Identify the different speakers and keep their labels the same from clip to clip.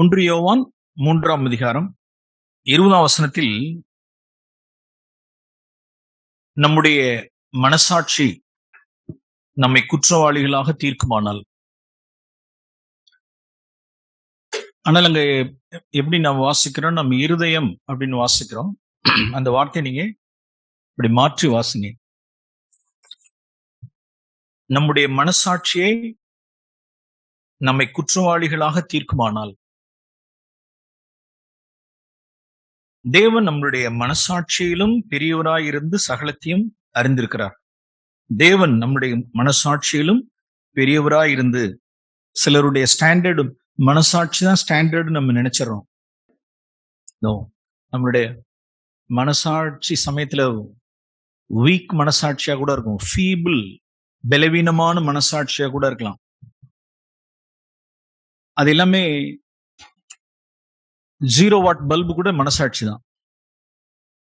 Speaker 1: ஒன்று யோவான் மூன்றாம் அதிகாரம் இருபதாம் வசனத்தில் நம்முடைய மனசாட்சி நம்மை குற்றவாளிகளாக தீர்க்குமானால். ஆனால் அங்க எப்படி நாம் வாசிக்கிறோம்? நம்ம இருதயம் அப்படின்னு வாசிக்கிறோம். அந்த வார்த்தையை நீங்க இப்படி மாற்றி வாசிங்க. நம்முடைய மனசாட்சியை நம்மை குற்றவாளிகளாக தீர்க்குமானால். தேவன் நம்மளுடைய மனசாட்சியிலும் பெரியவராய் இருந்து சகலத்தையும் அறிந்திருக்கிறார். தேவன் நம்முடைய மனசாட்சியிலும் பெரியவராய் இருந்து சிலருடைய ஸ்டாண்டர்டும் மனசாட்சி தான் ஸ்டாண்டர்டு நம்ம நினைச்சிடறோம் நம்மளுடைய மனசாட்சி சமயத்துல வீக் மனசாட்சியா கூட இருக்கும். ஃபீபிள் பலவீனமான மனசாட்சியா கூட இருக்கலாம். அது எல்லாமே ஜீரோ வாட் பல்பு கூட மனசாட்சி தான்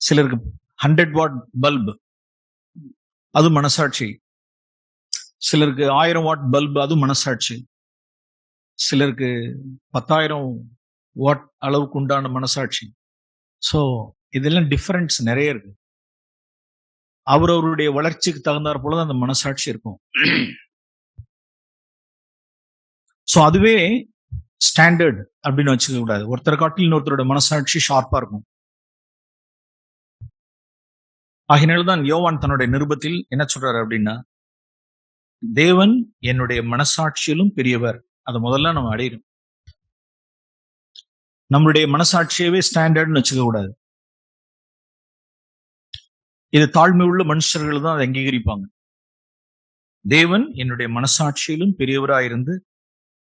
Speaker 1: சிலருக்கு ஹண்ட்ரட் வாட் பல்பு அது மனசாட்சி. சிலருக்கு ஆயிரம் வாட் பல்பு அது மனசாட்சி. சிலருக்கு பத்தாயிரம் வாட் அளவுக்கு உண்டான மனசாட்சி. ஸோ இதெல்லாம் டிஃபரன்ஸ் நிறைய இருக்கு. அவரவருடைய வளர்ச்சிக்கு தகுந்தாற் போல அந்த மனசாட்சி இருக்கும். ஸோ அதுவே ஸ்டாண்டர்ட் அப்படின்னு வச்சுக்க கூடாது. ஒருத்தர் காட்டில் இன்னொருத்தரோட மனசாட்சி ஷார்ப்பா இருக்கும். ஆகினால்தான் யோவான் தன்னுடைய நிருபத்தில் என்ன சொல்றாரு அப்படின்னா தேவன் என்னுடைய மனசாட்சியிலும் பெரியவர். அதை முதல்ல நம்ம அடையணும். நம்மளுடைய மனசாட்சியவே ஸ்டாண்டர்ட்னு வச்சுக்க கூடாது. இது தாழ்மை உள்ள மனுஷர்கள் தான் அதை அங்கீகரிப்பாங்க. தேவன் என்னுடைய மனசாட்சியிலும் பெரியவராயிருந்து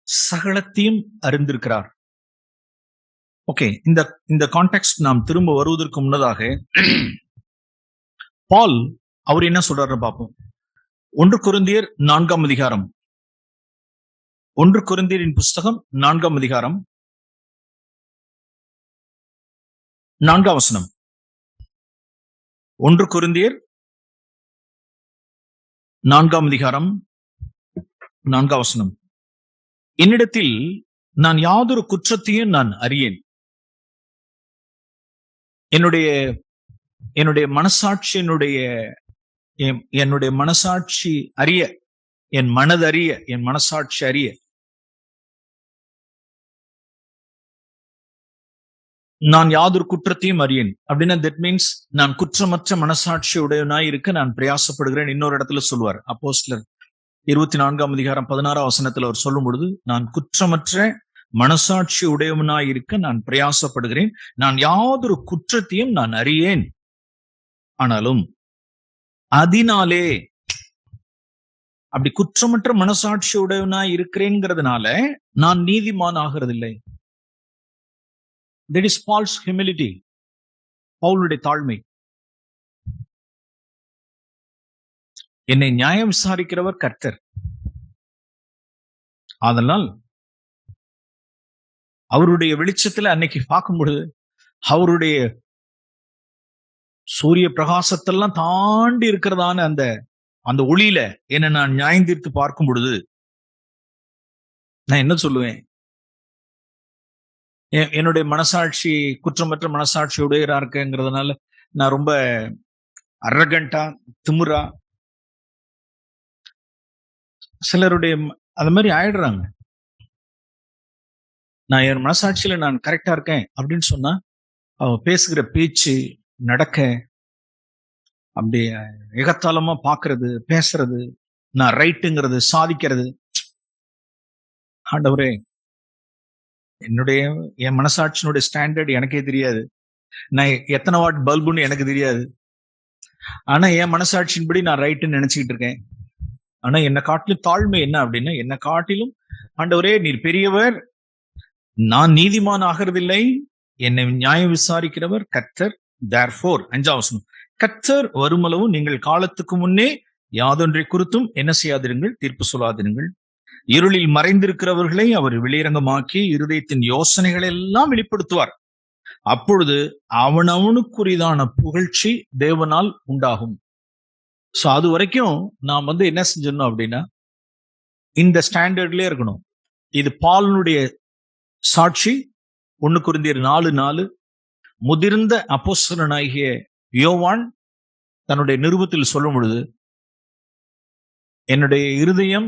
Speaker 1: சகலத்தையும் அறிந்திருக்கிறார். ஓகே இந்த இந்த கான்டெக்ட் நாம் திரும்ப வருவதற்கு முன்னதாக பால் அவர் என்ன சொல்றாரு பார்ப்போம். ஒன்று குருந்தியர் நான்காம் அதிகாரம். ஒன்று குருந்தியரின் புஸ்தகம் நான்காம் அதிகாரம். நான்காம் வசனம். ஒன்று குருந்தியர் நான்காம் அதிகாரம் நான்காம் வசனம். என்னிடத்தில் நான் யாதொரு குற்றத்தையும் நான் அறியேன். என்னுடைய என்னுடைய மனசாட்சியினுடைய என்னுடைய மனசாட்சி அறிய என் மனதறிய என் மனசாட்சி அறிய. நான் யாதொரு குற்றத்தையும் அறியேன். அப்படின்னா தட் மீன்ஸ் நான் குற்றமற்ற மனசாட்சி உடையவனாய் இருக்க நான் பிரயாசப்படுகிறேன். இன்னொரு இடத்துல சொல்வார் அப்போஸ்லர் இருபத்தி நான்காம் அதிகாரம் பதினாறாம் வசனத்தில் அவர் சொல்லும் பொழுது நான் குற்றமற்ற மனசாட்சி உடையவனாய் இருக்க நான் பிரயாசப்படுகிறேன். நான் யாதொரு குற்றத்தையும் நான் அறியேன். ஆனாலும் அதனாலே அப்படி குற்றமற்ற மனசாட்சி உடையவனாய் இருக்கிறேங்கிறதுனால நான் நீதிமான் ஆகிறதில்லை தட் இஸ் பால்ஸ் ஹியூமிலிட்டி பவுலுடைய தாழ்மை. என்னை நியாயம் விசாரிக்கிறவர் கர்த்தர். அதனால் அவருடைய வெளிச்சத்துல அன்னைக்கு பார்க்கும் பொழுது அவருடைய சூரிய பிரகாசத்தெல்லாம் தாண்டி இருக்கிறதான அந்த அந்த ஒளியில என்ன நான் நியாயந்தீர்த்து பார்க்கும் பொழுது நான் என்ன சொல்லுவேன்? என்னுடைய மனசாட்சி குற்றமற்ற மனசாட்சி உடையரா இருக்குங்கிறதுனால நான் ரொம்ப அரகண்டா திமுறா சிலருடைய ம- அது மாதிரி ஆயிடுறாங்க. நான் என் மனசாட்சியில நான் கரெக்டா இருக்கேன் அப்படின்னு சொன்னா அவ பேசுகிற பேச்சு நடக்க அப்படி எகத்தாளமா பாக்குறது பேசுறது நான் ரைட்டுங்கிறது சாதிக்கிறது. ஆண்டவரே என்னுடைய என் மனசாட்சியினுடைய ஸ்டாண்டர்ட் எனக்கே தெரியாது. நான் எத்தனை வாட் பல்புன்னு எனக்கு தெரியாது. ஆனா என் மனசாட்சியின்படி நான் ரைட்டுன்னு நினைச்சுக்கிட்டு இருக்கேன். ஆனா என்னை காட்டிலும் தாழ்மை என்ன அப்படின்னா என்னை காட்டிலும் ஆண்டவரே நீர் பெரியவர். நான் நீதிமான் ஆகிறதில்லை. என்னை நியாயம் விசாரிக்கிறவர் கர்த்தர். தேர்ஃபோர் அஞ்சாம் வசனம். கர்த்தர் வருமளவும் நீங்கள் காலத்துக்கு முன்னே யாதொன்றை குறித்தும் என்ன செய்யாதிருங்கள்? தீர்ப்பு சொல்லாதிருங்கள். இருளில் மறைந்திருக்கிறவர்களை அவர் வெளியரங்கமாக்கி இருதயத்தின் யோசனைகளை எல்லாம் வெளிப்படுத்துவார். அப்பொழுது அவனவனுக்குரியதான புகழ்ச்சி தேவனால் உண்டாகும். சோ அது வரைக்கும் நாம் வந்து என்ன செஞ்சிடணும் அப்படின்னா இந்த ஸ்டாண்டர்ட்லயே இருக்கணும். இது பாலனுடைய சாட்சி ஒன்று குருந்தியர் நாலு நாலு முதிர்ந்த அப்போஸ்தலனாகிய யோவான் தன்னுடைய நிருபத்தில் சொல்லும் பொழுது என்னுடைய இருதயம்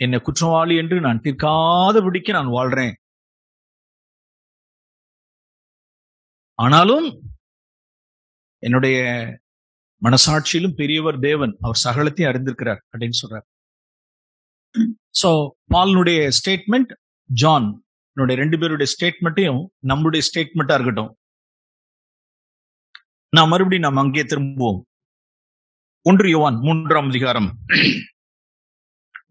Speaker 1: என்னை குற்றவாளி என்று நான் தீர்க்காதபடிக்கு நான் வாழ்றேன். ஆனாலும் என்னுடைய மனசாட்சியிலும் பெரியவர் தேவன் அவர் சகலத்தையும் அறிந்திருக்கிறார் அப்படின்னு சொல்றார். சோ பால்னுடைய ஸ்டேட்மெண்ட் ஜான் ரெண்டு பேருடைய ஸ்டேட்மெண்ட்டையும் நம்மளுடைய ஸ்டேட்மெண்டா இருக்கட்டும். நான் மறுபடியும் நாம் அங்கே திரும்புவோம். ஒன்று யோவான் மூன்றாம் அதிகாரம்.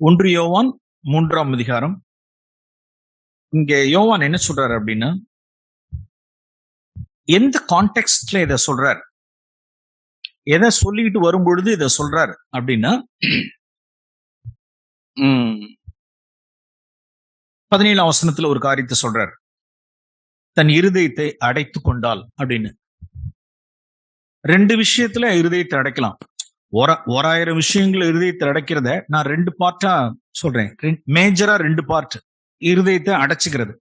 Speaker 1: ஒன்று யோவான் மூன்றாம் அதிகாரம். இங்க யோவான் என்ன சொல்றாரு அப்படின்னா எந்த கான்டெக்ட்ல இதை சொல்றார்? எதை சொல்லிட்டு வரும் பொழுது இதை சொல்றாரு அப்படின்னா உம், பதினேழாம் வசனத்துல ஒரு காரியத்தை சொல்றாரு. தன் இருதயத்தை அடைத்து கொண்டால் அப்படின்னு. ரெண்டு விஷயத்துல இருதயத்தை அடைக்கலாம். ஒரு ஓராயிரம் விஷயங்கள் இருதயத்தை அடைக்கிறத நான் ரெண்டு பார்ட்டா சொல்றேன். மேஜரா ரெண்டு பார்ட் இருதயத்தை அடைச்சுக்கிறது.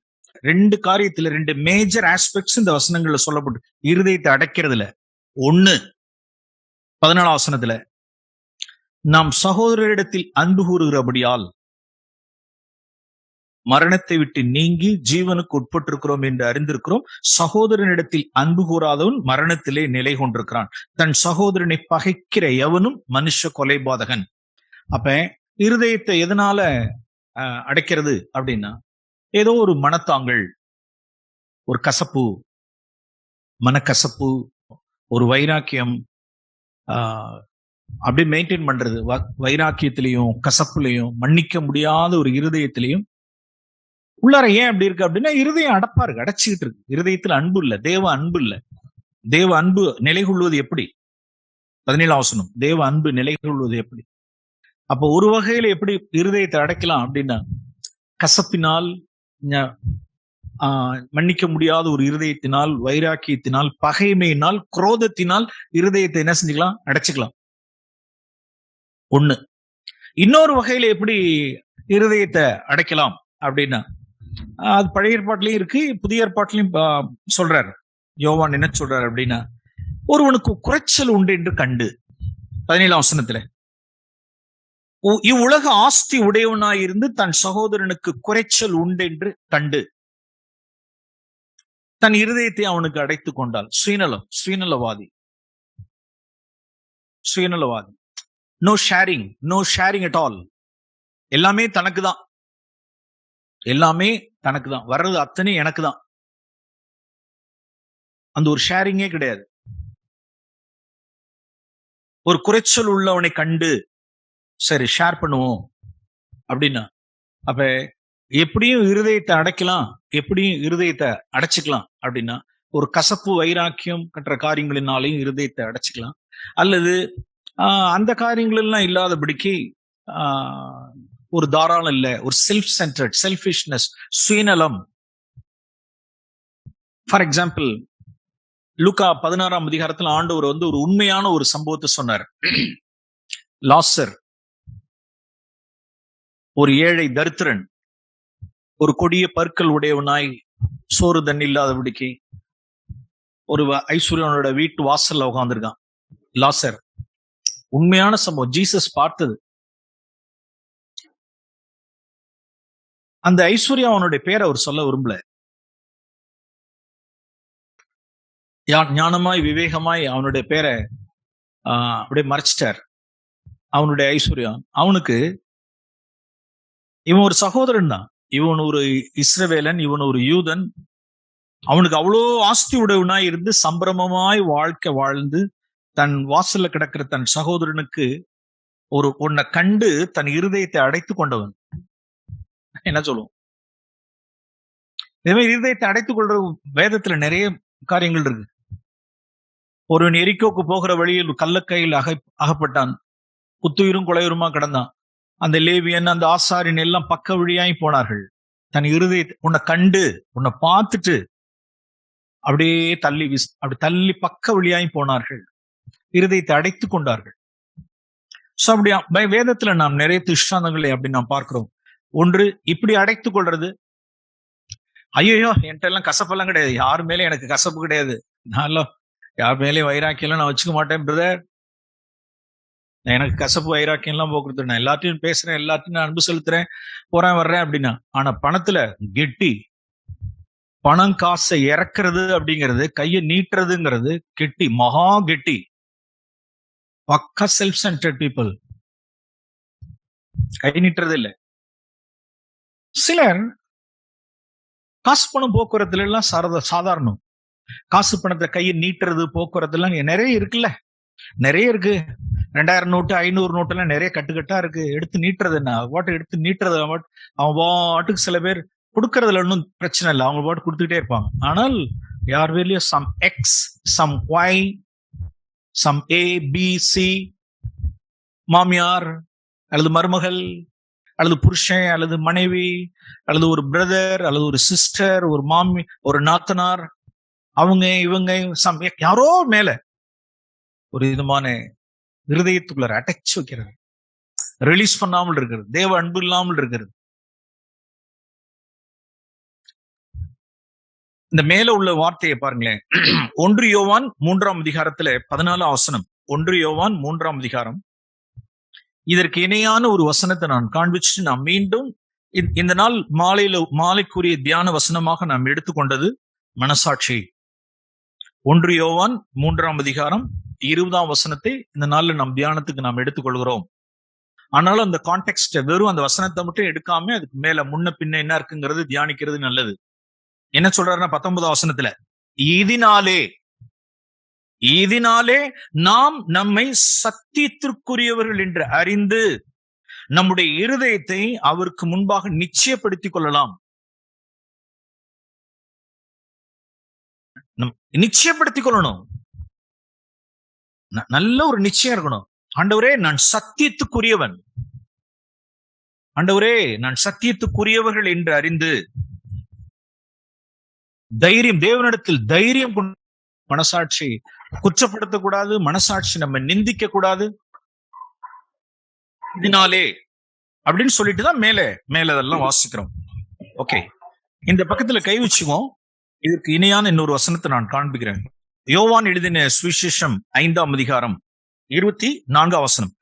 Speaker 1: ரெண்டு காரியத்துல ரெண்டு மேஜர் ஆஸ்பெக்ட்ஸ் இந்த வசனங்கள்ல சொல்லப்பட்டு இருதயத்தை அடைக்கிறதுல. ஒண்ணு பதினாலாம் வசனத்துல நாம் சகோதரரிடத்தில் அன்பு கூறுகிறபடியால் மரணத்தை விட்டு நீங்கி ஜீவனுக்கு உட்பட்டிருக்கிறோம் என்று அறிந்திருக்கிறோம். சகோதரனிடத்தில் அன்பு கூறாதவன் மரணத்திலே நிலை கொண்டிருக்கிறான். தன் சகோதரனை பகைக்கிற எவனும் மனுஷ கொலைபாதகன். அப்ப இருதயத்தை எதனால அஹ், அடைக்கிறது அப்படின்னா ஏதோ ஒரு மனத்தாங்கள் ஒரு கசப்பு மனக்கசப்பு ஒரு வைராக்கியம் அப்படியே மெயின்டைன் பண்றது. வ- வைராக்கியத்திலையும் கசப்புலையும் மன்னிக்க முடியாத ஒரு இருதயத்திலையும். உள்ளார ஏன் அப்படி இருக்கு அப்படின்னா இருதயம் அடப்பா இருக்கு அடைச்சிக்கிட்டு இருக்கு. இருதயத்துல அன்பு இல்ல தேவ அன்பு இல்ல. தேவ அன்பு நிலை கொள்வது எப்படி? பதினேழாம் வசனம். தேவ அன்பு நிலை கொள்வது எப்படி? அப்போ ஒரு வகையில எப்படி இருதயத்தை அடைக்கலாம் அப்படின்னா கசப்பினால் மன்னிக்க முடியாத ஒரு இருதயத்தினால் வைராக்கியத்தினால் பகைமையினால் குரோதத்தினால் இருதயத்தை என்ன செஞ்சுக்கலாம்? அடைச்சிக்கலாம். ஒண்ணு. இன்னொரு வகையில எப்படி இருதயத்தை அடைக்கலாம் அப்படின்னா அது பழைய ஏற்பாட்டிலையும் இருக்கு புதிய ஏற்பாட்டிலையும் சொல்றாரு. யோவான் என்ன சொல்றாரு அப்படின்னா ஒருவனுக்கு குறைச்சல் உண்டு என்று கண்டு. பதினேழாம் வசனத்துல. உ- இவ்வுலக ஆஸ்தி உடையவனாயிருந்து தன் சகோதரனுக்கு குறைச்சல் உண்டு என்று கண்டு. தன் இருதயத்தை அவனுக்கு அடைத்துக் கொண்டாள். சுயநலம் சுயநலவாதி. சுயநலவாதி. No sharing no sharing at all எல்லாமே தனக்கு தான் எல்லாமே தனக்கு தான் வர்றது அத்தனை எனக்கு தான் அந்த ஒரு ஷேரிங்கே கிடையாது. ஒரு குறைச்சல் உள்ளவனை கண்டு சரி ஷேர் பண்ணுவோம். அப்படின்னா அப்ப எப்படியும் இருதயத்தை அடைக்கலாம் எப்படியும் இருதயத்தை அடைச்சிக்கலாம் அப்படின்னா ஒரு கசப்பு வைராக்கியம் கற்ற காரியங்களினாலையும் இருதயத்தை அடைச்சிக்கலாம். அல்லது ஆஹ், அந்த காரியங்கள் எல்லாம் இல்லாதபடிக்கு ஆஹ், ஒரு தாராளம் இல்ல ஒரு செல்ஃப் சென்டர்ட் செல்ஃபிஷ்னஸ் சுயநலம். ஃபார் எக்ஸாம்பிள் லூக்கா பதினாறாம் அதிகாரத்தில் ஆண்டவர் வந்து ஒரு உண்மையான ஒரு சம்பவத்தை சொன்னார். லாசர் ஒரு ஏழை தரித்திரன். ஒரு கொடிய பற்கள் உடையவனாய் சோறு தண்ணி இல்லாதபடிக்கு ஒரு ஐஸ்வர்யனோட வீட்டு வாசல்ல உட்கார்ந்திருக்கான் லாசர் உண்மையான சம்பவம். ஜீசஸ் பார்த்தது. அந்த ஐஸ்வர்யா அவனுடைய பேரை அவர் சொல்ல விரும்பல. யா- ஞானமாய் விவேகமாய் அவனுடைய பேரை ஆஹ், அப்படியே மறைச்சிட்டார். அவனுடைய ஐஸ்வர்யம் அவனுக்கு இவன் ஒரு சகோதரன் தான். இவன் ஒரு இஸ்ரவேலன் இவன் ஒரு யூதன். அவனுக்கு அவ்வளோ ஆஸ்தி உடையவனாய் இருந்து சம்பிரமமாய் வாழ்க்கை வாழ்ந்து தன் வாசல்ல கிடக்கிற தன் சகோதரனுக்கு ஒரு உன்னை கண்டு தன் இருதயத்தை அடைத்து கொண்டவன். என்ன சொல்லுவோம்? இதே மாதிரி இருதயத்தை அடைத்துக் கொள்ற வேதத்துல நிறைய காரியங்கள் இருக்கு. ஒருவன் எரிக்கோக்கு போகிற வழியில் கள்ளக்கையில் அகை அகப்பட்டான். குத்துயிரும் கொலையுருமா கிடந்தான். அந்த லேவியன் அந்த ஆசாரியன் எல்லாம் பக்க வழியாய் போனார்கள். தன் இருதயத்தை உன்னை கண்டு உன்னை பார்த்துட்டு அப்படியே தள்ளி விஸ் அப்படி தள்ளி பக்க வழியாய் போனார்கள். இருதயத்தை அடைத்துக் கொண்டார்கள். சோ அப்படி பை- வேதத்துல நாம் நிறைய திருஷ்டாந்தங்களை அப்படி நாம் பார்க்கிறோம். ஒன்று இப்படி அடைத்துக் கொள்றது? ஐயோ என்கிட்ட எல்லாம் கசப்பெல்லாம் கிடையாது. யார் மேலே எனக்கு கசப்பு கிடையாது. நான்லாம் யார் மேலேயும் வைராக்கியெல்லாம் நான் வச்சுக்க மாட்டேன் பிரதர் எனக்கு கசப்பு வைராக்கியம் எல்லாம் போக்குறது நான் எல்லாத்தையும் பேசுறேன் எல்லாத்தையும் நான் அன்பு செலுத்துறேன் போறேன் வர்றேன் அப்படின்னா ஆனா பணத்துல கெட்டி பணம் காசை இறக்குறது அப்படிங்கிறது கையை நீட்டுறதுங்கிறது கெட்டி மகா கெட்டி. பக்கா செல்ஃப் சென்டர்ட் பீப்புள் கை நீட்டுறது இல்ல சிலர் காசு பணம் போக்குவரத்துல எல்லாம் சாரத சாதாரணம். காசு பணத்தை கையை நீட்டுறது போக்குவரத்து எல்லாம் நிறைய இருக்குல்ல. நிறைய இருக்கு. ரெண்டாயிரம் நோட்டு ஐநூறு நோட்டு எல்லாம் நிறைய கட்டுக்கட்டா இருக்கு. எடுத்து நீட்டுறது என்ன? வாட்டு எடுத்து நீட்டுறது அவன் அவன் பாட்டுக்கு சில பேர் கொடுக்கறதுல ஒன்றும் பிரச்சனை இல்லை. அவங்க பாட்டு கொடுத்துக்கிட்டே இருப்பாங்க. ஆனால் யார் வேலையும் some X some Y some A B C மாமியார் அல்லது மருமகள் அல்லது புருஷன் அல்லது மனைவி அல்லது ஒரு பிரதர் அல்லது ஒரு சிஸ்டர் ஒரு மாமி ஒரு நாத்தனார் அவங்க இவங்க சம் யாரோ மேல ஒரு விதமான இருதயத்துக்குள்ள அடைச்சு வைக்கிறது. ரிலீஸ் பண்ணாமல் இருக்கிறது. தேவ அன்பு இல்லாமல் இருக்கிறது. இந்த மேல உள்ள வார்த்தையை பாருங்களேன். ஒன்று யோவான் மூன்றாம் அதிகாரத்துல பதினாலு வசனம் ஒன்று யோவான் மூன்றாம் அதிகாரம். இதற்கு இணையான ஒரு வசனத்தை நான் காண்பிச்சுட்டு நான் மீண்டும் இந்த- இந்த நாள் மாலையில மாலைக்குரிய தியான வசனமாக நாம் எடுத்துக்கொண்டது மனசாட்சி. ஒன்று யோவான் மூன்றாம் அதிகாரம் இருபதாம் வசனத்தை இந்த நாள்ல நம் தியானத்துக்கு நாம் எடுத்துக்கொள்கிறோம். ஆனாலும் அந்த கான்டெக்ட் வெறும் அந்த வசனத்தை மட்டும் எடுக்காம அதுக்கு மேல முன்ன பின்ன என்ன இருக்குங்கிறது தியானிக்கிறது நல்லது. என்ன சொல்றாருன்னா பத்தொன்பதாம் வசனத்துல இதனாலே இதனாலே நாம் நம்மை சத்தியத்திற்குரியவர்கள் என்று அறிந்து நம்முடைய இருதயத்தை அவருக்கு முன்பாக நிச்சயப்படுத்திக் கொள்ளலாம். நம் நிச்சயப்படுத்திக் கொள்ளணும் நல்ல ஒரு நிச்சயம் இருக்கணும். ஆண்டவரே நான் சத்தியத்துக்குரியவன். ஆண்டவரே நான் சத்தியத்துக்குரியவர்கள் என்று அறிந்து தைரியம் தேவனிடத்தில் தைரியம் மனசாட்சி குற்றப்படுத்தக்கூடாது மனசாட்சி நம்ம நிந்திக்க கூடாது இதனாலே அப்படின்னு சொல்லிட்டு தான் மேலே மேல அதெல்லாம் வாசிக்கிறோம். ஓகே இந்த பக்கத்துல கை வச்சுவோம் இதற்கு இணையான இன்னொரு வசனத்தை நான் காண்பிக்கிறேன். யோவான் எழுதின சுவிசேஷம் ஐந்தாம் அதிகாரம் இருபத்தி நான்காம் வசனம்.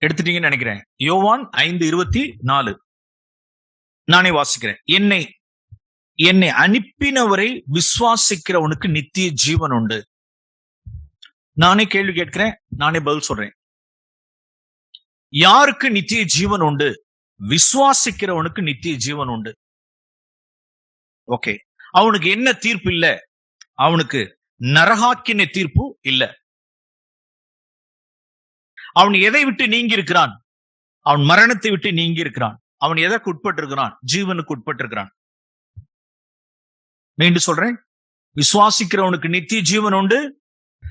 Speaker 1: எடுத்துட்டீங்கன்னு நினைக்கிறேன். யோவான் ஐந்து இருபத்தி நாலு. நானே வாசிக்கிறேன். என்னை என்னை அனுப்பினவரை விசுவாசிக்கிறவனுக்கு நித்திய ஜீவன் உண்டு. நானே கேள்வி கேட்கிறேன் நானே பதில் சொல்றேன். யாருக்கு நித்திய ஜீவன் உண்டு? விசுவாசிக்கிறவனுக்கு நித்திய ஜீவன் உண்டு. ஓகே அவனுக்கு என்ன தீர்ப்பு இல்ல? அவனுக்கு நரகாக்கின தீர்ப்பு இல்ல. அவன் எதை விட்டு நீங்கி இருக்கிறான் அவன் மரணத்தை விட்டு நீங்கி இருக்கிறான் அவன் எதற்கு உட்பட்டிருக்கிறான்? ஜீவனுக்கு உட்பட்டு இருக்கிறான் மீண்டும் சொல்றேன். விசுவாசிக்கிறவனுக்கு நித்திய ஜீவன் உண்டு.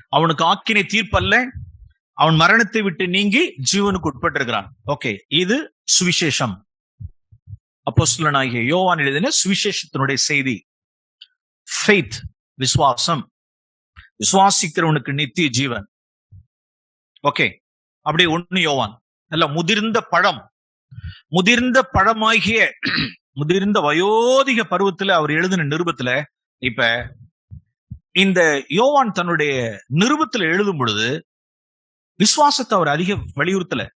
Speaker 1: அவனுக்கு ஆக்கினை தீர்ப்பு அல்ல அவன் மரணத்தை விட்டு நீங்கி ஜீவனுக்கு உட்பட்டிருக்கிறான். ஓகே இது சுவிசேஷம். அப்போஸ்தலனாகிய யோவான் எழுதின சுவிசேஷத்தினுடைய செய்தி. ஃபெய்த் விசுவாசம். விசுவாசிக்கிறவனுக்கு நித்திய ஜீவன். ஓகே அப்படியே ஒண்ணு யோவான். நல்ல முதிர்ந்த பழம். முதிர்ந்த பழமாகிய முதிர்ந்த வயோதிக பருவத்துல அவர் எழுதின நிருபத்துல இப்ப இந்த யோவான் தன்னுடைய நிருபத்துல எழுதும் பொழுது விசுவாசத்தை அவர் அதிக வலியுறுத்தல.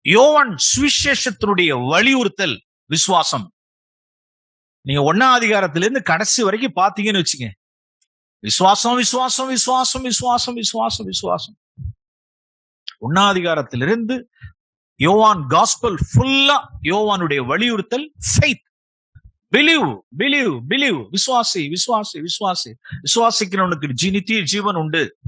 Speaker 1: யோவான் சுவிசேஷத்தினுடைய வலியுறுத்தல் விசுவாசம். நீங்க ஒன்னா அதிகாரத்திலிருந்து கடைசி வரைக்கும் பாத்தீங்கன்னு வச்சுங்க. விசுவாசம் விசுவாசம் விசுவாசம் விசுவாசம் விசுவாசம் விசுவாசம். ஒன்னா அதிகாரத்திலிருந்து யோவான் காஸ்பல் ஃபுல்லா யோவானுடைய வலியுறுத்தல் ஃபெய்த் பிலீவ் பிலீவ் பிலீவ் விசுவாசி விசுவாசி விசுவாசி. விசுவாசிக்கிறவனுக்கு ஜி நித்திய ஜீவன் உண்டு.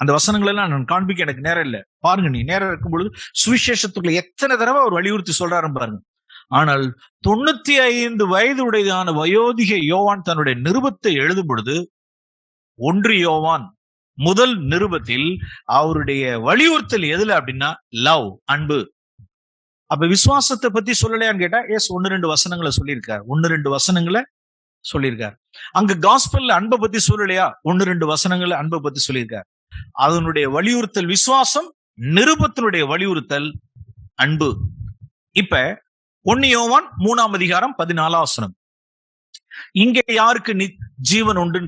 Speaker 1: அந்த வசனங்கள் எல்லாம் நான் காண்பிக்க எனக்கு நேரம் இல்ல. பாருங்க நீ நேரம் இருக்கும் பொழுது சுவிசேஷத்துக்குள்ள எத்தனை தடவை அவர் வலியுறுத்தி சொல்றாரு பாருங்க. ஆனால் தொண்ணூத்தி ஐந்து வயது உடையதான வயோதிக யோவான் தன்னுடைய நிருபத்தை எழுதும் பொழுது ஒன்று யோவான் முதல் நிருபத்தில் அவருடைய வலியுறுத்தல் எதுல அப்படின்னா லவ் அன்பு. அப்ப விசுவாசத்தை பத்தி சொல்லலையான்னு கேட்டா எஸ் ஒன்னு ரெண்டு வசனங்களை சொல்லியிருக்காரு. ஒன்னு ரெண்டு வசனங்களை சொல்லியிருக்காரு. அங்க காஸ்பல்ல அன்பை பத்தி சொல்லலையா? ஒன்னு ரெண்டு வசனங்களை அன்பை பத்தி சொல்லியிருக்காரு. அதனுடைய வலியுறுத்தல் விசுவாசம் நிருபத்தினுடைய வலியுறுத்தல் அன்பு. இப்ப ஒன்னு யோவான் மூணாம் அதிகாரம் பதினாலாசனம் இங்கே யாருக்கு ஜீவன் உண்டு?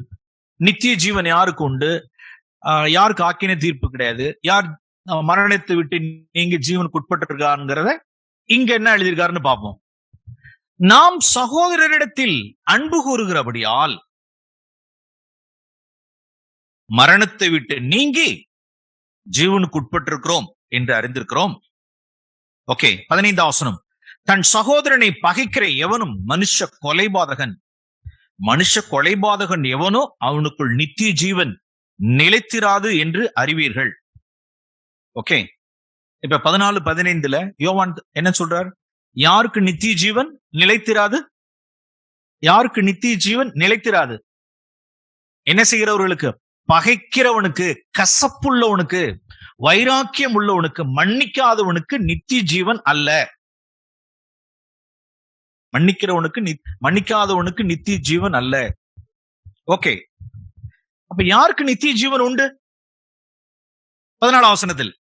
Speaker 1: நித்திய ஜீவன் யாருக்கு உண்டு? யாருக்கு ஆக்கின தீர்ப்பு கிடையாது. யார் மரணத்தை விட்டு நீங்க ஜீவனுக்கு உட்பட்டிருக்காருங்கிறத இங்க என்ன எழுதியிருக்காருன்னு பார்ப்போம். நாம் சகோதரரிடத்தில் அன்பு கூறுகிறபடியால் மரணத்தை விட்டு நீங்கி ஜீவனுக்கு உட்பட்டிருக்கிறோம் என்று அறிந்திருக்கிறோம். ஓகே பதினைந்து ஆசனம் தன் சகோதரனை பகைக்கிற எவனும் மனுஷ கொலைபாதகன் மனுஷ கொலைபாதகன் எவனோ அவனுக்குள் நித்திய ஜீவன் நிலைத்திராது என்று அறிவீர்கள். ஓகே இப்ப பதினாலு பதினைந்துல யோவான் என்ன சொல்றார்? யாருக்கு நித்திய ஜீவன் நிலைத்திராது? யாருக்கு நித்திய ஜீவன் நிலைத்திராது? என்ன செய்கிறவர்களுக்கு? பகைக்கிறவனுக்கு கசப்புள்ளவனுக்கு வைராக்கியம் உள்ளவனுக்கு மன்னிக்காதவனுக்கு நித்திய ஜீவன் அல்ல. மன்னிக்கிறவனுக்கு நி- மன்னிக்காதவனுக்கு நித்திய ஜீவன் அல்ல. ஓகே. அப்ப யாருக்கு நித்திய ஜீவன் உண்டு? பதினாலாம் வசனத்தில்.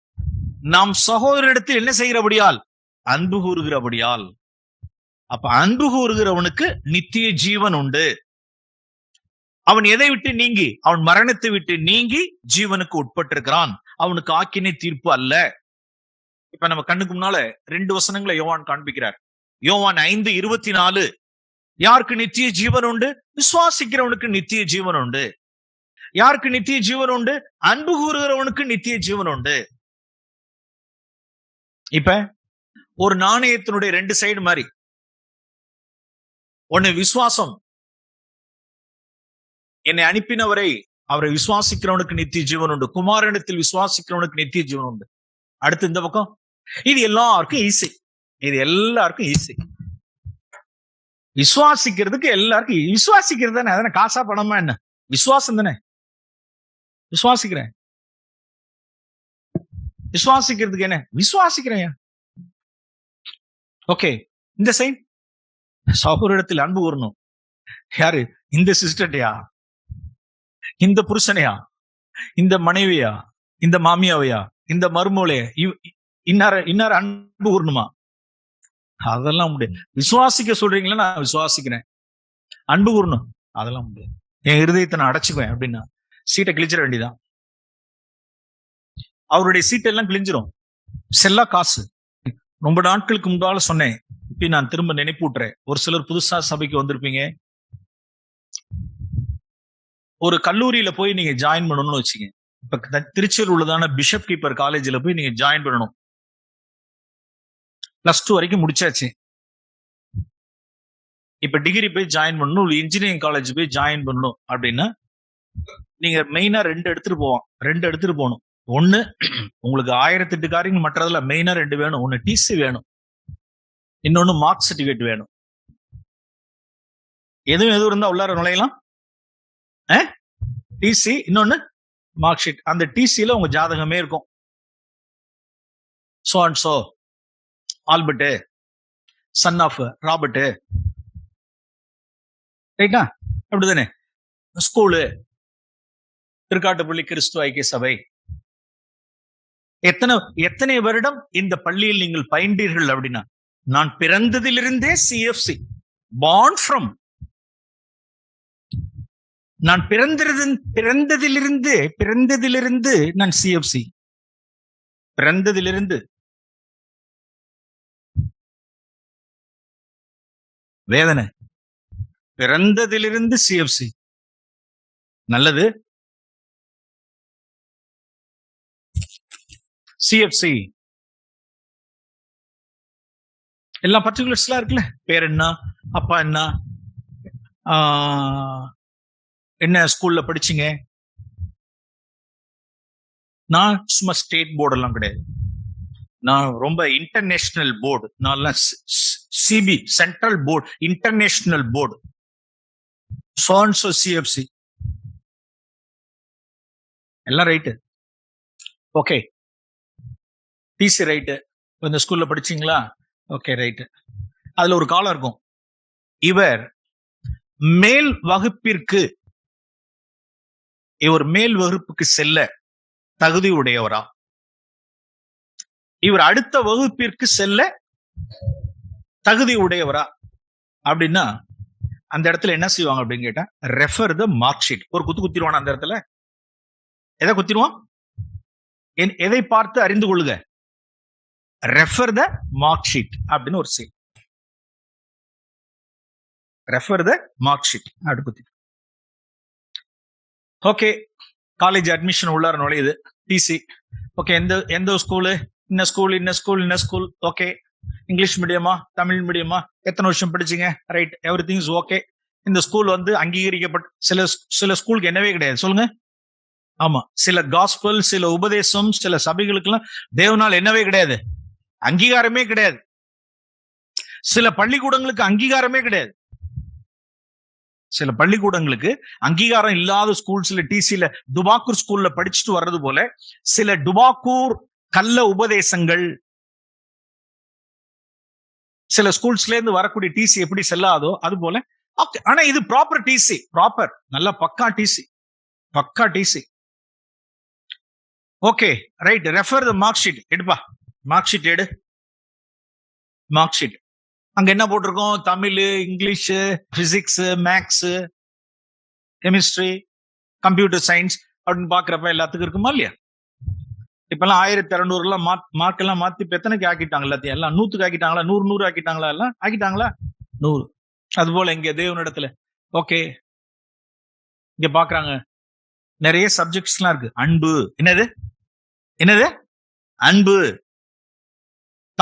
Speaker 1: நாம் சகோதரிடத்தில் என்ன செய்கிறபடியால்? அன்பு கூறுகிறபடியால். அப்ப அன்பு கூறுகிறவனுக்கு நித்திய ஜீவன் உண்டு. அவன் எதை விட்டு நீங்கி? அவன் மரணத்தை விட்டு நீங்கி ஜீவனுக்கு உட்பட்டிருக்கிறான். அவனுக்கு ஆக்கினை தீர்ப்பு அல்ல. இப்ப நம்ம கண்ணுக்கு முன்னால ரெண்டு வசனங்களை யோவான் காண்பிக்கிறார். யோவான் ஐந்து இருபத்தி நாலு யாருக்கு நித்திய ஜீவன் உண்டு? விசுவாசிக்கிறவனுக்கு நித்திய ஜீவன் உண்டு. யாருக்கு நித்திய ஜீவன் உண்டு? அன்பு கூறுகிறவனுக்கு நித்திய ஜீவன் உண்டு. இப்ப ஒரு நாணயத்தினுடைய ரெண்டு சைடு மாதிரி. ஒன்னு விசுவாசம் என்னை அனுப்பினவரை அவரை விசுவாசிக்கிறவனுக்கு நித்திய ஜீவன் உண்டு. குமாரனிடத்தில் விசுவாசிக்கிறவனுக்கு நித்திய ஜீவன் உண்டு. அடுத்து இந்த பக்கம். இது எல்லாருக்கும் ஈஸி இது எல்லாருக்கும் ஈஸி விசுவாசிக்கிறதுக்கு எல்லாருக்கும் விசுவாசிக்கிறது தானே? அதான காசா பணமா என்ன? விசுவாசம் தானே? விசுவாசிக்கிறேன். விசுவாசிக்கிறதுக்கு என்ன? விசுவாசிக்கிறேன் ஓகே இந்த சைன் சகோரிடத்தில் அன்பு கூறணும். யாரு? இந்த சிஸ்டர்டையா இந்த புருஷனையா? இந்த மனைவியா? இந்த மாமியாவையா? இந்த மருமோளையா? இன்னார இன்னார அன்பு கூறணுமா அதெல்லாம் முடியாது. விசுவாசிக்க சொல்றீங்களா? நான் விசுவாசிக்கிறேன். அன்பு கூறணும் அதெல்லாம் முடியாது. என் இருதயத்தை நான் அடைச்சுக்குவேன் அப்படின்னா சீட்டை கிழிச்சிட வேண்டியதான் அவருடைய சீட்டெல்லாம் கிழிஞ்சிரும். செல்லா காசு. ரொம்ப நாட்களுக்கு முன்னால சொன்னேன். இப்ப நான் திரும்ப நினைப்பூட்டுறேன். ஒரு சிலர் புதுசா சபைக்கு வந்திருப்பீங்க. ஒரு கல்லூரியில போய் நீங்க ஜாயின் பண்ணணும்னு வச்சுங்க இப்ப திருச்சியில் உள்ளதான பிஷப் கீப்பர் காலேஜ்ல போய் நீங்க ஜாயின் பண்ணணும். பிளஸ் டூ வரைக்கும் முடிச்சாச்சு. இப்ப டிகிரி போய் ஜாயின் பண்ணணும் ஒரு இன்ஜினியரிங் காலேஜ் போய் ஜாயின் பண்ணணும் அப்படின்னா நீங்க மெயினா ரெண்டு எடுத்துட்டு போவோம் ரெண்டு எடுத்துட்டு போகணும். ஒண்ணு உங்களுக்கு ஆயிரத்தி எட்டு காரியங்கள் மற்றதுல மெயினா ரெண்டு வேணும். ஒன்னு டிசி வேணும். இன்னொன்னு மார்க் சர்டிபிகேட் வேணும். எதுவும் எதுவும் இருந்தா உள்ளார நுழையலாம். டிசி இன்னொன்னு மார்க் ஷீட் அந்த டிசில உங்க ஜாதகமே இருக்கும். So and so Albert son of Robert ரைட்டா அப்படிதானே? ஸ்கூலு திருக்காட்டுப்பள்ளி கிறிஸ்துவ ஐக்கிய சபை. எத்தனை எத்தனை வருடம் இந்த பள்ளியில் நீங்கள் பயின்றீர்கள் அப்படின்னா? நான் பிறந்ததிலிருந்தே சிஎஃப்சி born ஃப்ரம் நான் பிறந்தது பிறந்ததிலிருந்து பிறந்ததிலிருந்து நான் சிஎஃப்சி பிறந்ததிலிருந்து. வேதனை. பிறந்ததிலிருந்து சிஎஃப்சி நல்லது. சிஎஃப்சி எல்லா பர்டிகுலர்ஸ்லாம் இருக்குல்ல? பேர் என்ன? அப்பா என்ன? ஆஹ், என்ன ஸ்கூல்ல படிச்சீங்க? நான் சும்மா ஸ்டேட் போர்டு எல்லாம் கிடையாது. நான் ரொம்ப இன்டர்நேஷனல் போர்டு நான் CB central board international board சோன்சோ CFC எல்லாம் ரைட்டு ஓகே டிசி ரைட்டு இந்த ஸ்கூல்ல படிச்சீங்களா? ஓகே ரைட்டு அதுல ஒரு காலம் இருக்கும். இவர் மேல் வகுப்பிற்கு இவர் மேல் வகுப்புக்கு செல்ல தகுதி உடையவரா? இவர் அடுத்த வகுப்பிற்கு செல்ல தகுதி உடையவரா? அப்படின்னா அந்த இடத்துல என்ன செய்வாங்க அப்படின்னு கேட்டா ரெஃபர் த மார்க் ஷீட் ஒரு குத்து குத்திடுவான் அந்த இடத்துல? எதை குத்திடுவான்? என்- எதை பார்த்து அறிந்து கொள்ளுக ரெஃபர் த மார்க் ஷீட் அப்படின்னு ஒரு seal refer the mark sheet அப்படி குத்தி ஓகே காலேஜ் அட்மிஷன் உள்ளார நுழையுது. டிசி ஓகே எந்த எந்த ஸ்கூலு இன்ன ஸ்கூல் இன்ன ஸ்கூல் இன்ன ஸ்கூல் ஓகே இங்கிலீஷ் மீடியமா தமிழ் மீடியமா எத்தனை வருஷம் படிச்சீங்க? Right everything is okay இந்த ஸ்கூல் வந்து அங்கீகரிக்கப்பட்ட சில சில ஸ்கூலுக்கு என்னவே கிடையாது. சொல்லுங்க. ஆமா சில காஸ்பல் சில உபதேசம் சில சபைகளுக்கெல்லாம் தேவனால் என்னவே கிடையாது. அங்கீகாரமே கிடையாது. சில பள்ளிக்கூடங்களுக்கு அங்கீகாரமே கிடையாது. சில பள்ளிக்கூடங்களுக்கு அங்கீகாரம் இல்லாத ஸ்கூல்ஸ்ல டிசில டுபாக்கூர் ஸ்கூல்ல படிச்சுட்டு வர்றது போல சில டுபாக்கூர் கள்ள உபதேசங்கள் சில ஸ்கூல்ஸ்ல இருந்து வரக்கூடிய டிசி எப்படி செல்லாதோ அது போல. ஆனா இது ப்ராப்பர் டிசி ப்ராப்பர் நல்ல பக்கா டிசி பக்கா TC okay right refer the mark sheet எடுப்பா. மார்க் ஷீட் எடு. மார்க் ஷீட் அங்க என்ன போட்டிருக்கோம்? Tamil English physics maths chemistry computer science அப்படின்னு பாக்குறப்ப எல்லாத்துக்கும் இருக்குமா இல்லையா? இப்பெல்லாம் ஆயிரத்தி இரநூறுலாம் மார்க் எல்லாம் மாத்தி எத்தனைக்கு ஆக்கிட்டாங்க எல்லாத்தையும்? எல்லாம் நூத்துக்கு ஆக்கிட்டாங்களா? நூறு நூறு ஆக்கிட்டாங்களா எல்லாம்? ஆக்கிட்டாங்களா? நூறு. அது போல இங்க தேவனிடத்துல ஓகே. இங்க பாக்குறாங்க. நிறைய சப்ஜெக்ட்ஸ் எல்லாம் இருக்கு. அன்பு. என்னது? என்னது? அன்பு.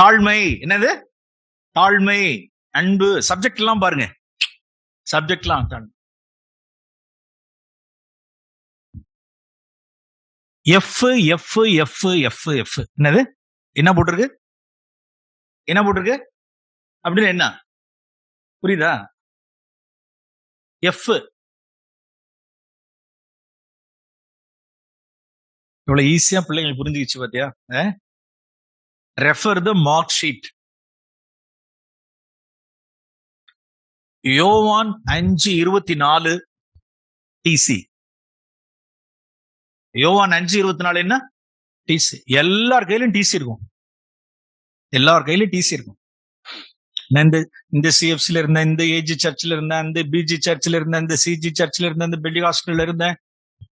Speaker 1: தாழ்மை. என்னது? தாழ்மை அன்பு சப்ஜெக்ட் எல்லாம் பாருங்க. சப்ஜெக்ட் எல்லாம் தாழ்மை. F F F F F என்னது? என்ன போட்டிருக்கு? என்ன போட்டிருக்கு? அப்படின்னு என்ன? புரியுதா? எஃப் இவ்வளவு ஈஸியா பிள்ளைங்களுக்கு புரிஞ்சுக்கிச்சு பாத்தியா? ரெஃபர் த மார்க் ஷீட் யோவான் அஞ்சு இருபத்தி நாலு டிசி யோவான் அஞ்சு இருபத்தி நாலு என்ன டிசி எல்லார் கையிலும் டிசி இருக்கும். எல்லார் கையிலும் டிசி இருக்கும். இந்த இந்த சிஎஃப்சில இருந்தேன் இந்த ஏஜி சர்ச்சில் இருந்தேன் இந்த பிஜி சர்ச்சில் இருந்தேன் இந்த சிஜி சர்ச்சில் இருந்தேன் இந்த பெல்லி ஹாஸ்டல்ல இருந்தேன்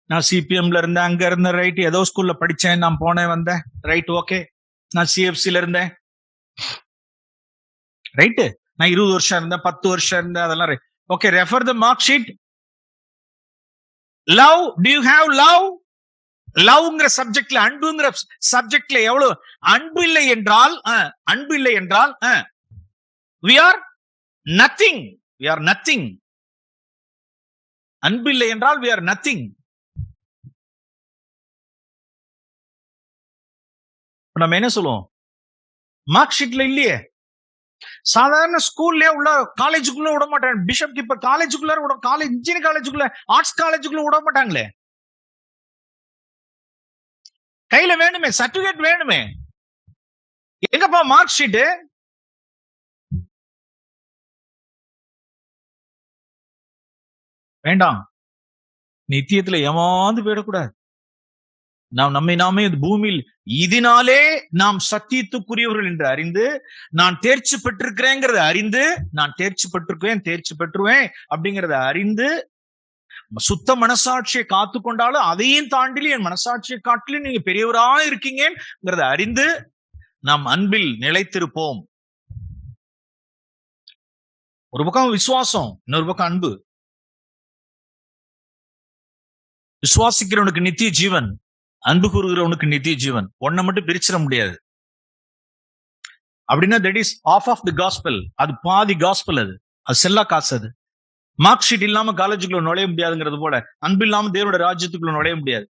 Speaker 1: நான் சிபிஎம்ல இருந்தேன் அங்க இருந்தேன் ரைட் ஏதோ ஸ்கூல்ல படிச்சேன் நான் போனேன் வந்தேன். ரைட் ஓகே நான் சிஎஃப்சில இருந்தேன். ரைட்டு நான் இருபது வருஷம் இருந்தேன் பத்து வருஷம் இருந்தேன் அதெல்லாம் okay refer the mark sheet love to you have love லவ்ங்கிற சப்ஜெக்ட்ல அன்புங்கிற சப்ஜெக்ட்ல எவ்வளவு? அன்பு இல்லை என்றால் அன்பு இல்லை என்றால் we are nothing we are nothing அன்பு இல்லை என்றால் வி ஆர் நத்திங் நம்ம என்ன சொல்லுவோம்? மார்க் ஷீட்ல இல்லையே. சாதாரண ஸ்கூல்ல உள்ள காலேஜுக்குள்ள விட மாட்டாங்க. பிஷப் இப்ப காலேஜுக்குள்ள விட காலேஜ் இன்ஜினியரிங் காலேஜுக்குள்ள ஆர்ட்ஸ் காலேஜுக்குள்ள விட மாட்டாங்களே. கையில வேணுமே சர்டிபிகேட் வேணுமே. எங்கப்பா மார்க் ஷீட் வேண்டாம். நித்தியத்துல ஏமாந்து போயிடக்கூடாது. நாம் நம்மை நாமே இந்த பூமியில் இதனாலே நாம் சத்தியத்துக்குரியவர்கள் என்று அறிந்து நான் தேர்ச்சி பெற்றிருக்கிறேங்கிறத அறிந்து நான் தேர்ச்சி பெற்றிருக்கேன் தேர்ச்சி பெற்றுவேன் அப்படிங்கறத அறிந்து சுத்த மனசாட்சியை காத்து கொண்டாலும் அதையும் தாண்டிலும் என் மனசாட்சியை காட்டிலும் நீங்க பெரியவரா இருக்கீங்கிறத அறிந்து நாம் அன்பில் நிலைத்திருப்போம். ஒரு பக்கம் விசுவாசம் இன்னொரு பக்கம் அன்பு. விசுவாசிக்கிறவனுக்கு நித்திய ஜீவன். அன்பு கூறுகிறவனுக்கு நித்திய ஜீவன். ஒன்னை மட்டும் பிரிச்சிட முடியாது. அப்படின்னா that is of of the gospel அது பாதி காஸ்பல் அது. அது செல்லா காசு அது. மார்க் ஷீட் இல்லாம காலேஜுக்குள்ள நுழைய முடியாதுங்கிறது போல அன்பு இல்லாம தேவனோட ராஜ்யத்துக்குள்ள நுழைய முடியாது.